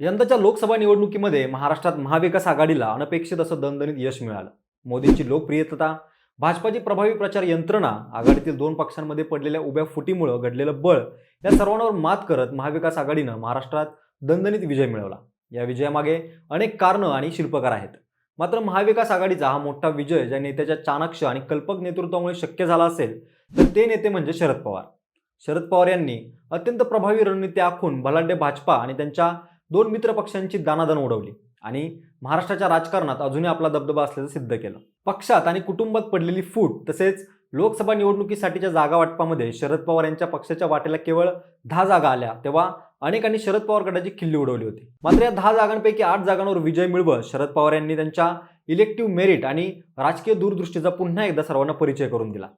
यंदाच्या लोकसभा निवडणुकीमध्ये महाराष्ट्रात महाविकास आघाडीला अनपेक्षित असं दणदणीत यश मिळालं. मोदींची लोकप्रियता भाजपाची प्रभावी प्रचार यंत्रणा आघाडीतील दोन पक्षांमध्ये पडलेल्या उभ्या फुटीमुळं घडलेलं बळ या सर्वांवर मात करत महाविकास आघाडीनं महाराष्ट्रात दणदणीत विजय मिळवला. या विजयामागे अनेक कारणं आणि शिल्पकार आहेत. मात्र महाविकास आघाडीचा हा मोठा विजय ज्या नेत्याच्या चाणक्ष आणि कल्पक नेतृत्वामुळे शक्य झाला असेल तर ते नेते म्हणजे शरद पवार. शरद पवार यांनी अत्यंत प्रभावी रणनीती आखून बलाढ्य भाजपा आणि त्यांच्या दोन मित्र पक्षांची दानादान उडवली आणि महाराष्ट्राच्या राजकारणात अजूनही आपला दबदबा असल्याचं सिद्ध केलं. पक्षात आणि कुटुंबात पडलेली फूट तसेच लोकसभा निवडणुकीसाठीच्या जागा वाटपामध्ये शरद पवार यांच्या पक्षाच्या वाटेला केवळ दहा जागा आल्या तेव्हा अनेकांनी शरद पवार गटाची खिल्ली उडवली होती. मात्र या दहा जागांपैकी आठ जागांवर विजय मिळवत शरद पवार यांनी त्यांच्या इलेक्टिव्ह मेरिट आणि राजकीय दूरदृष्टीचा पुन्हा एकदा सर्वांना परिचय करून दिला.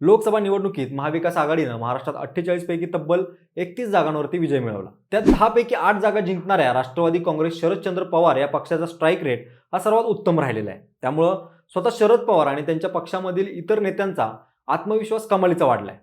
लोकसभा निवडणुकीत महाविकास आघाडीनं महाराष्ट्रात अठ्ठेचाळीस पैकी तब्बल एकतीस जागांवरती विजय मिळवला. त्यात दहापैकी आठ जागा जिंकणाऱ्या राष्ट्रवादी काँग्रेस शरदचंद्र पवार या पक्षाचा स्ट्राईक रेट हा सर्वात उत्तम राहिलेला आहे. त्यामुळं स्वतः शरद पवार आणि त्यांच्या पक्षामधील इतर नेत्यांचा आत्मविश्वास कमालीचा वाढलाय.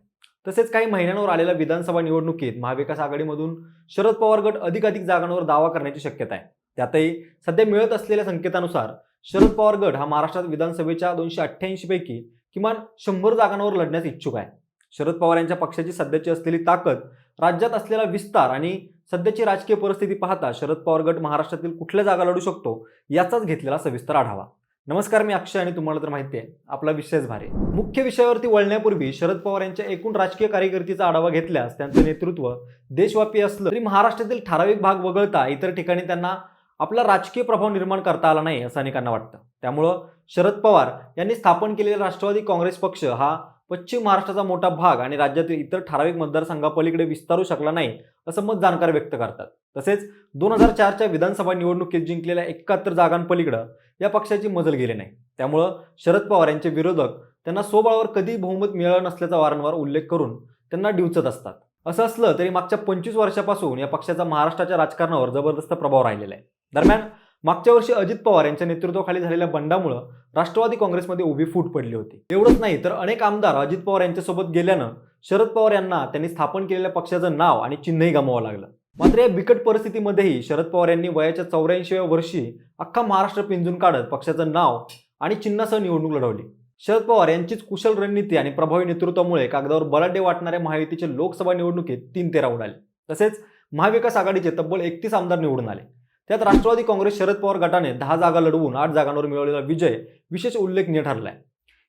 तसेच काही महिन्यांवर आलेल्या विधानसभा निवडणुकीत महाविकास आघाडीमधून शरद पवार गट अधिकाधिक जागांवर दावा करण्याची शक्यता आहे. त्यातही सध्या मिळत असलेल्या संकेतानुसार शरद पवार गट हा महाराष्ट्रात विधानसभेच्या दोनशे अठ्ठ्याऐंशी पैकी किमान शंभर जागांवर लढण्यास इच्छुक आहे. शरद पवार यांच्या पक्षाची सध्याची असलेली ताकद राज्यात असलेला विस्तार आणि सध्याची राजकीय परिस्थिती पाहता शरद पवार गट महाराष्ट्रातील कुठल्या जागा लढू शकतो याचाच घेतलेला सविस्तर आढावा. नमस्कार मी अक्षय आणि तुम्हाला तर माहिती आहे आपला विषयच भारी मुख्य विषयावरती वळण्यापूर्वी शरद पवार यांच्या एकूण राजकीय कार्यकर्तीचा आढावा घेतल्यास त्यांचं नेतृत्व देशव्यापी असलं तरी महाराष्ट्रातील ठराविक भाग वगळता इतर ठिकाणी त्यांना आपला राजकीय प्रभाव निर्माण करता आला नाही असं अनेकांना वाटतं. त्यामुळं शरद पवार यांनी स्थापन केलेला राष्ट्रवादी काँग्रेस पक्ष हा पश्चिम महाराष्ट्राचा मोठा भाग आणि राज्यातील इतर ठराविक मतदारसंघापलीकडे विस्तारू शकला नाही असं मत जाणकार व्यक्त करतात. तसेच दोन हजार चारच्या विधानसभा निवडणुकीत जिंकलेल्या एकाहत्तर जागांपलीकडं या पक्षाची मजल गेली नाही. त्यामुळं शरद पवार यांचे विरोधक त्यांना स्वबळावर कधी बहुमत मिळालं नसल्याचा वारंवार उल्लेख करून त्यांना डिवचत असतात. असं असलं तरी मागच्या पंचवीस वर्षापासून या पक्षाचा महाराष्ट्राच्या राजकारणावर जबरदस्त प्रभाव राहिलेला आहे. दरम्यान मागच्या वर्षी अजित पवार यांच्या नेतृत्वाखाली झालेल्या बंडामुळं राष्ट्रवादी काँग्रेसमध्ये उभी फूट पडली होती. एवढंच नाही तर अनेक आमदार अजित पवार यांच्यासोबत गेल्यानं शरद पवार यांना त्यांनी स्थापन केलेल्या पक्षाचं नाव आणि चिन्हही गमावं लागलं. मात्र या बिकट परिस्थितीमध्येही शरद पवार यांनी वयाच्या चौऱ्याऐंशीव्या वर्षी अख्खा महाराष्ट्र पिंजून काढत पक्षाचं नाव आणि चिन्हासह निवडणूक लढवली. शरद पवार यांचीच कुशल रणनीती आणि प्रभावी नेतृत्वामुळे कागदावर बलाढ्य वाटणाऱ्या महायुतीचे लोकसभा निवडणुकीत तीन तेरा उडाले. तसेच महाविकास आघाडीचे तब्बल एकतीस आमदार निवडून आले. त्यात राष्ट्रवादी काँग्रेस शरद पवार गटाने दहा जागा लढवून आठ जागांवर मिळवलेला विजय विशेष उल्लेखनीय ठरलाय.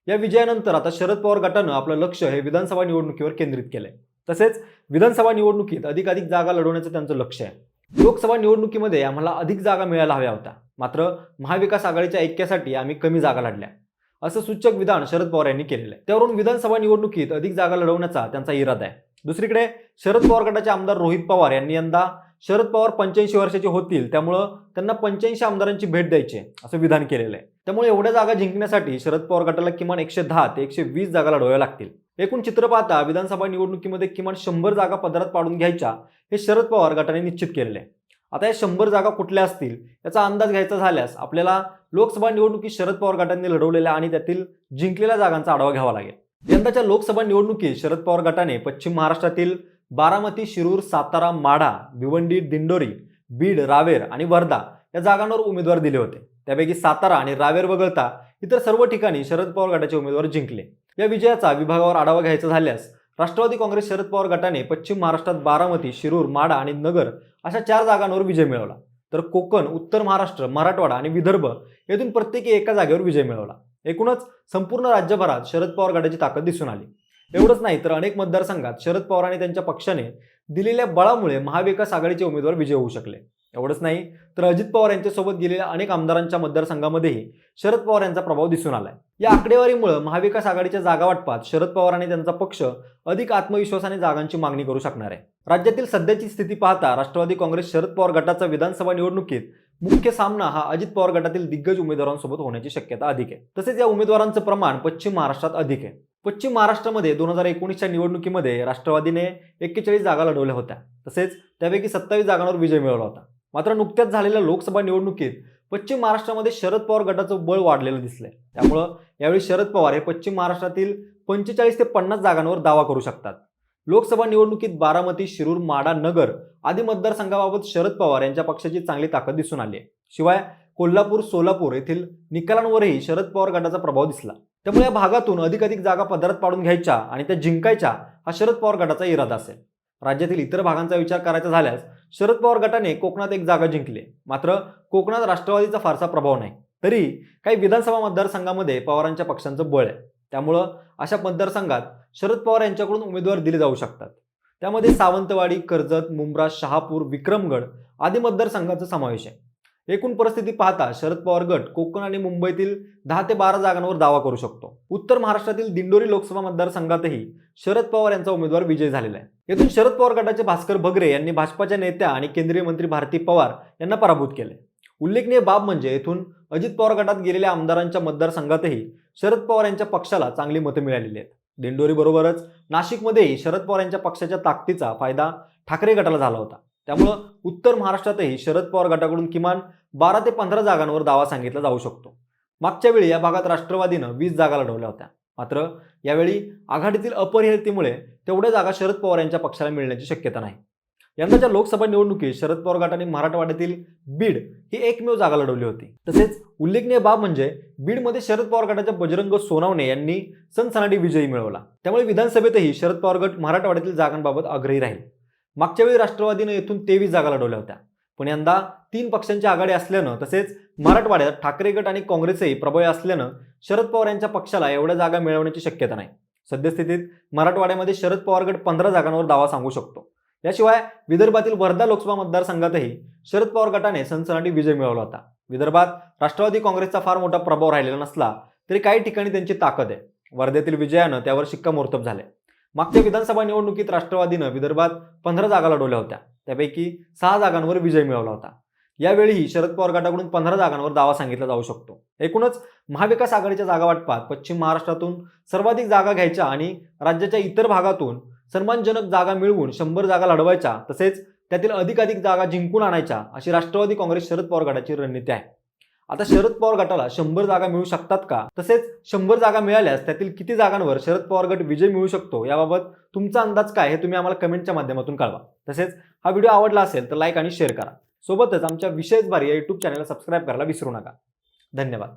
या विजयानंतर आता शरद पवार गटानं आपलं लक्ष हे विधानसभा निवडणुकीवर केंद्रित केलंय. तसेच विधानसभा निवडणुकीत अधिकाधिक जागा लढवण्याचं त्यांचं लक्ष आहे. लोकसभा निवडणुकीमध्ये आम्हाला अधिक जागा मिळायला हव्या होत्या. मात्र महाविकास आघाडीच्या ऐक्यासाठी आम्ही कमी जागा लढल्या. असं सूचक विधान शरद पवार यांनी केलेलं आहे. त्यावरून विधानसभा निवडणुकीत अधिक जागा लढवण्याचा त्यांचा इरादा आहे. दुसरीकडे शरद पवार गटाचे आमदार रोहित पवार यांनी यंदा शरद पवार पंच्याऐंशी वर्षाचे होतील त्यामुळं त्यांना पंच्याऐंशी आमदारांची भेट द्यायची आहे असं विधान केलेलं आहे. त्यामुळे एवढ्या जागा जिंकण्यासाठी शरद पवार गटाला किमान एकशे दहा ते एकशे वीस जागा लढवाव्या लागतील. एकूण चित्र पाहता विधानसभा निवडणुकीमध्ये किमान शंभर जागा पदरात पाडून घ्यायच्या हे शरद पवार गटाने निश्चित केलेले आहे. आता या शंभर जागा कुठल्या असतील याचा अंदाज घ्यायचा झाल्यास आपल्याला लोकसभा निवडणुकीत शरद पवार गटांनी लढवलेल्या आणि त्यातील जिंकलेल्या जागांचा आढावा घ्यावा लागेल. यंदाच्या लोकसभा निवडणुकीत शरद पवार गटाने पश्चिम महाराष्ट्रातील बारामती शिरूर सातारा माढा भिवंडी दिंडोरी बीड रावेर आणि वर्धा या जागांवर उमेदवार दिले होते. त्यापैकी सातारा आणि रावेर वगळता इतर सर्व ठिकाणी शरद पवार गटाचे उमेदवार जिंकले. या विजयाचा विभागावर आढावा घ्यायचा झाल्यास राष्ट्रवादी काँग्रेस शरद पवार गटाने पश्चिम महाराष्ट्रात बारामती शिरूर माडा आणि नगर अशा चार जागांवर विजय मिळवला. तर कोकण उत्तर महाराष्ट्र मराठवाडा आणि विदर्भ यातून प्रत्येकी एका जागेवर विजय मिळवला. एकूणच संपूर्ण राज्यभरात शरद पवार गटाची ताकद दिसून आली. एवढंच नाही तर अनेक मतदारसंघात शरद पवार आणि त्यांच्या पक्षाने दिलेल्या बळामुळे महाविकास आघाडीचे उमेदवार विजय होऊ शकले. एवढंच नाही तर अजित पवार यांच्यासोबत गेलेल्या अनेक आमदारांच्या मतदारसंघामध्येही शरद पवार यांचा प्रभाव दिसून आलाय. या आकडेवारीमुळे महाविकास आघाडीच्या जागा वाटपात शरद पवार आणि त्यांचा पक्ष अधिक आत्मविश्वासाने जागांची मागणी करू शकणार आहे. राज्यातील सध्याची स्थिती पाहता राष्ट्रवादी काँग्रेस शरद पवार गटाचा विधानसभा निवडणुकीत मुख्य सामना हा अजित पवार गटातील दिग्गज उमेदवारांसोबत होण्याची शक्यता अधिक आहे. तसेच या उमेदवारांचं प्रमाण पश्चिम महाराष्ट्रात अधिक आहे. पश्चिम महाराष्ट्रामध्ये दोन हजार एकोणीसच्या निवडणुकीमध्ये राष्ट्रवादीने एक्केचाळीस जागा लढवल्या होत्या. तसेच त्यापैकी सत्तावीस जागांवर विजय मिळवला होता. मात्र नुकत्याच झालेल्या लोकसभा निवडणुकीत पश्चिम महाराष्ट्रामध्ये शरद पवार गटाचं बळ वाढलेलं दिसलंय. त्यामुळं यावेळी शरद पवार हे पश्चिम महाराष्ट्रातील पंचेचाळीस ते पन्नास जागांवर दावा करू शकतात. लोकसभा निवडणुकीत बारामती शिरूर माडा नगर आदी मतदारसंघाबाबत शरद पवार यांच्या पक्षाची चांगली ताकद दिसून आली आहे. शिवाय कोल्हापूर सोलापूर येथील निकालांवरही शरद पवार गटाचा प्रभाव दिसला. त्यामुळे या भागातून अधिकाधिक जागा पदरात पाडून घ्यायच्या आणि त्या जिंकायच्या हा शरद पवार गटाचा इरादा असेल. राज्यातील इतर भागांचा विचार करायचा झाल्यास शरद पवार गटाने कोकणात एक जागा जिंकली. मात्र कोकणात राष्ट्रवादीचा फारसा प्रभाव नाही. तरी काही विधानसभा मतदारसंघामध्ये पवारांच्या पक्षांचं बळ आहे. त्यामुळं अशा मतदारसंघात शरद पवार यांच्याकडून उमेदवार दिले जाऊ शकतात. त्यामध्ये सावंतवाडी कर्जत मुंब्रा शहापूर विक्रमगड आदी मतदारसंघाचा समावेश आहे. एकूण परिस्थिती पाहता शरद पवार गट कोकण आणि मुंबईतील दहा ते बारा जागांवर दावा करू शकतो. उत्तर महाराष्ट्रातील दिंडोरी लोकसभा मतदारसंघातही शरद पवार यांचा उमेदवार विजय झालेला आहे. येथून शरद पवार गटाचे भास्कर भगरे यांनी भाजपाच्या नेत्या आणि केंद्रीय मंत्री भारती पवार यांना पराभूत केले. उल्लेखनीय बाब म्हणजे येथून अजित पवार गटात गेलेल्या आमदारांच्या मतदारसंघातही शरद पवार यांच्या पक्षाला चांगली मतं मिळालेली आहेत. दिंडोरी बरोबरच नाशिकमध्येही शरद पवार यांच्या पक्षाच्या ताकदीचा फायदा ठाकरे गटाला झाला होता. त्यामुळं उत्तर महाराष्ट्रातही शरद पवार गटाकडून किमान बारा ते पंधरा जागांवर दावा सांगितला जाऊ शकतो. मागच्या वेळी या भागात राष्ट्रवादीनं वीस जागा लढवल्या होत्या. मात्र यावेळी आघाडीतील अपरिहार्यतेमुळे तेवढ्या जागा शरद पवार यांच्या पक्षाला मिळण्याची शक्यता नाही. यंदाच्या लोकसभा निवडणुकीत शरद पवार गटाने मराठवाड्यातील बीड ही एकमेव जागा लढवली होती. तसेच उल्लेखनीय बाब म्हणजे बीडमध्ये शरद पवार गटाच्या बजरंग सोनावणे यांनी सनसनाटी विजयी मिळवला. त्यामुळे विधानसभेतही शरद पवार गट मराठवाड्यातील जागांबाबत आग्रही राहील. मागच्या वेळी राष्ट्रवादीनं येथून तेवीस जागा लढवल्या होत्या. पण यंदा तीन पक्षांची आघाडी असल्यानं तसेच मराठवाड्यात ठाकरे गट आणि काँग्रेसही प्रबळ असल्यानं शरद पवार यांच्या पक्षाला एवढ्या जागा मिळवण्याची शक्यता नाही. सद्यस्थितीत मराठवाड्यामध्ये शरद पवार गट पंधरा जागांवर दावा सांगू शकतो. याशिवाय विदर्भातील वर्धा लोकसभा मतदारसंघातही शरद पवार गटाने सनसनाटी विजय मिळवला होता. विदर्भात राष्ट्रवादी काँग्रेसचा फार मोठा प्रभाव राहिलेला नसला तरी काही ठिकाणी त्यांची ताकद आहे. वर्ध्यातील विजयानं त्यावर शिक्कामोर्तब झाले मागच्या विधानसभा निवडणुकीत राष्ट्रवादीनं विदर्भात पंधरा जागा लढवल्या होत्या. त्यापैकी सहा जागांवर विजय मिळवला होता. यावेळीही शरद पवार गटाकडून पंधरा जागांवर दावा सांगितला जाऊ शकतो. एकूणच महाविकास आघाडीच्या जागा वाटपात पश्चिम महाराष्ट्रातून सर्वाधिक जागा घ्यायच्या आणि राज्याच्या इतर भागातून सन्मानजनक जागा मिळवून शंभर जागा लढवायच्या तसेच त्यातील अधिकाधिक जागा जिंकून आणायच्या अशी राष्ट्रवादी काँग्रेस शरद पवार गटाची रणनीती आहे. आता शरद पवार गटाला शंभर जागा मिळू शकतात का? तसेच शंभर जागा मिळाल्यास त्यातील किती जागांवर शरद पवार गट विजय मिळू शकतो? याबाबत तुमचा अंदाज काय हे तुम्ही आम्हाला कमेंटच्या माध्यमातून कळवा. तसेच हा व्हिडिओ आवडला असेल तर लाईक आणि शेअर करा. सोबतच आमच्या विशेष बारी या युट्यूब चॅनलला सबस्क्राईब करायला विसरू नका. धन्यवाद.